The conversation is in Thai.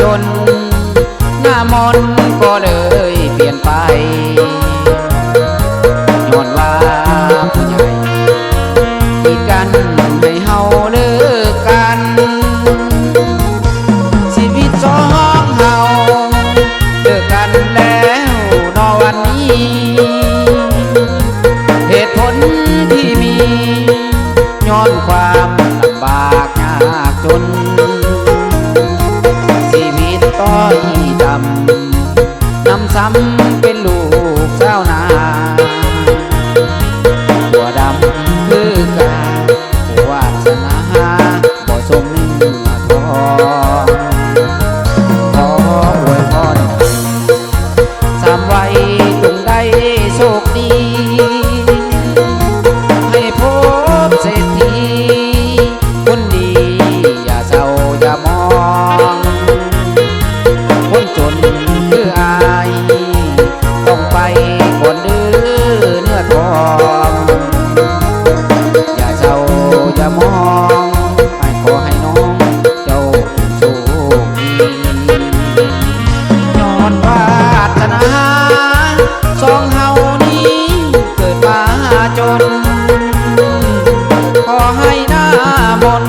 ยนต์ time. ทองอย่าเศร้าอย่ามองให้ขอให้น้องเจ้าโชคดีย้อนวาสนาสองเฮานี้เกิดมาจน ขอให้หน้ามน